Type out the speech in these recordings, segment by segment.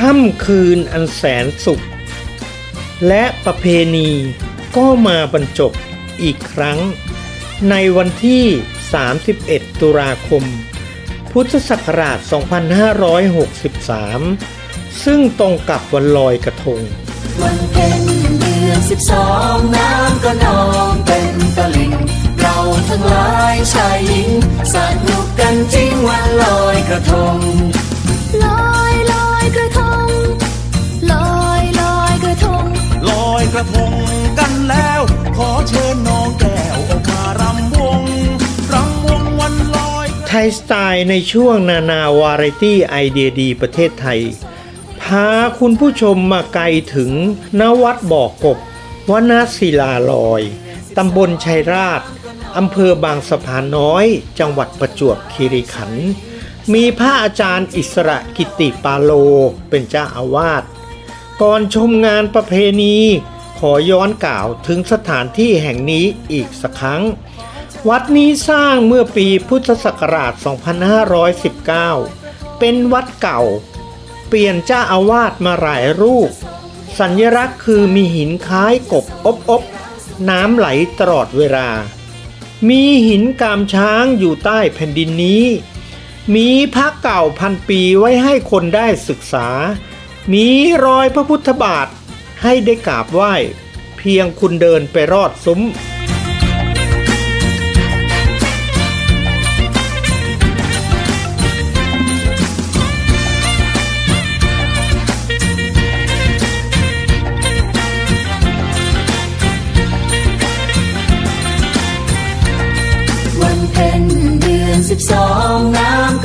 ค่ำคืนอันแสนสุข และประเพณีก็มาบรรจบอีกครั้ง ในวันที่ 31 ตุลาคม พุทธศักราช 2563 ซึ่งตรงกับวันลอยกระทง วันเพ็ญเดือนสิบสองน้ำก็นองเต็มตลิ่งเราทั้งหลายชายหญิงสนุกกันจริงวันลอยกระทง ไทยสไตล์ในช่วงนานาวาไรตี้ไอเดียดีประเทศไทย พาคุณผู้ชมมาไกลถึงนวัดบ่อกบวนาศิลาลอย ตำบลชัยราชอำเภอบางสะพานน้อย จังหวัดประจวบคีรีขันธ์มีพระอาจารย์อิสระกิติปาโลเป็นเจ้าอาวาสก่อนชมงานประเพณี ขอย้อนกล่าวถึงสถานที่แห่งนี้อีกสักครั้ง วัดนี้สร้างเมื่อปีพุทธศักราช 2519 เป็นวัดเก่า เปลี่ยนเจ้าอาวาสมาหลายรูป สัญลักษณ์คือมีหินคล้ายกบอบอบน้ำไหลตลอดเวลา มีหินกามช้างอยู่ใต้แผ่นดินนี้ มีพระเก่าพันปีไว้ให้คนได้ศึกษา มีรอยพระพุทธบาทให้ได้กราบไหว้ เพียงคุณเดินไปรอดซุ้ม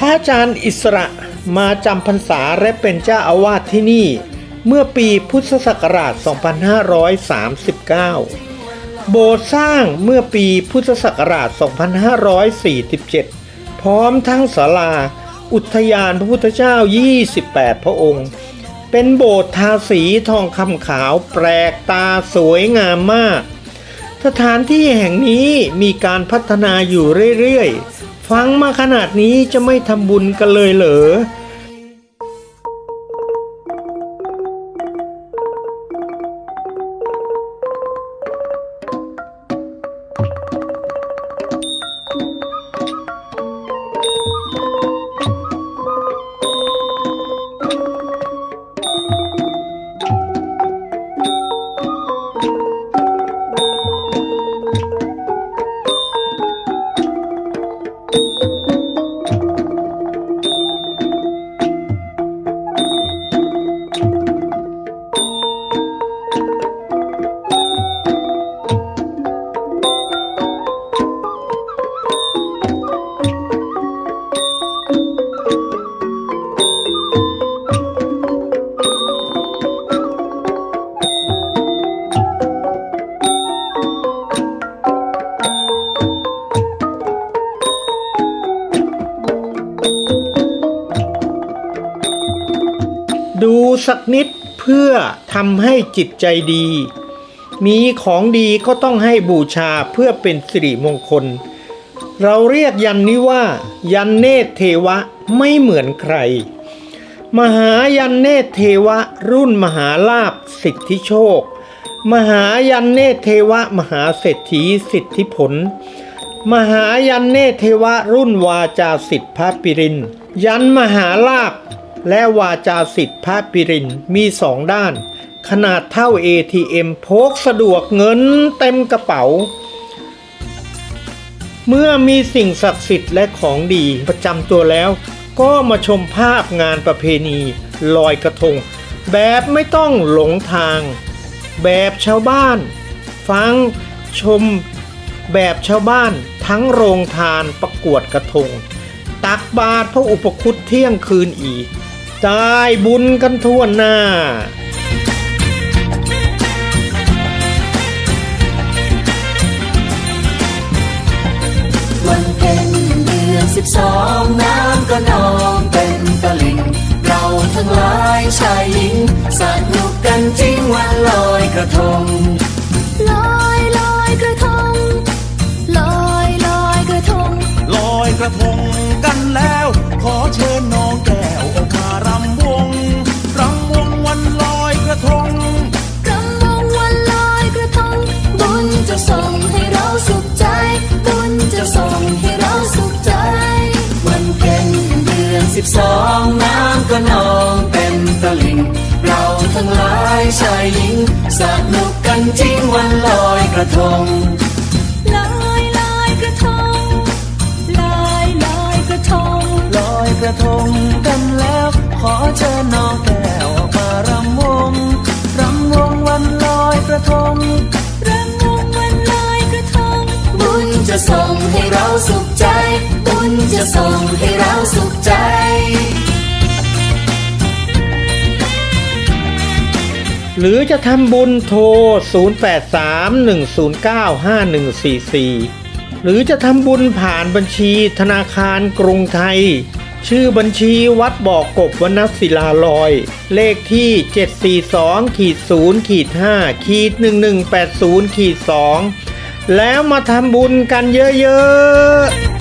พระอาจารย์อิสระมาจำพรรษาและเป็นเจ้าอาวาสที่นี่ เมื่อปีพุทธศักราช 2539 โบสถ์สร้างเมื่อปีพุทธศักราช 2547 พร้อมทั้งศาลา อุทยานพระพุทธเจ้า 28 พระองค์ เป็นโบสถ์ทาสีทองคำขาวแปลกตาสวยงามมาก สถานที่แห่งนี้มีการพัฒนาอยู่เรื่อยๆ ฟังมาขนาดนี้จะไม่ทำบุญกันเลยเหรอ ดูสักนิดเพื่อทำให้จิตใจดี มีของดีก็ต้องให้บูชาเพื่อเป็นสิริมงคล เราเรียกยันนี้ว่า ยันเนตเทวะไม่เหมือนใคร มหายันเนตเทวะรุ่นมหาลาภสิทธิโชค มหายันเนตเทวะมหาเศรษฐีสิทธิผล มหายันเนเทวะรุ่นวาจาสิทธิพระปิริน ยันมหาลาภและวาจาสิทธิพระปิรินมีสองด้าน ขนาดเท่า ATM พกสะดวกเงินเต็มกระเป๋า เมื่อมีสิ่งศักดิ์สิทธิ์และของดีประจำตัวแล้ว ก็มาชมภาพงานประเพณีลอยกระทง แบบไม่ต้องหลงทาง แบบชาวบ้าน ฟังชม แบบชาวบ้านทั้งโรงทานประกวดกระทง ตักบาตรพระอุปคุตเที่ยงคืนอีกได้บุญกันทั่วหน้าวันเพ็ญเดือนสิบสองน้ำก็นองเต็มตลิ่งเราทั้งหลายชายหญิงสนุกกันจริงวันลอยกระทง สิบสองน้ำก็นองเต็มตลิ่ง เราทั้งหลายชายหญิงสนุกกันจริงวันลอยกระทงลอยลอยกระทงลอยลอยกระทงลอยกระทงกันแล้ว ขอเชิญน้องแก้วออกมารำวงรำวงวันลอยกระทงรำวงวันลอยกระทงบุญจะส่งให้เราสุขใจ บุญจะส่ง หรือจะทำบุญโทร 0831095144 หรือจะทำบุญผ่านบัญชีธนาคารกรุงไทย ชื่อบัญชีวัดบ่อกกบวรณศิลาลอย เลขที่ 742ขีด0ขีด5ขีด1180ขีด2แล้วมาทำบุญกันเยอะๆ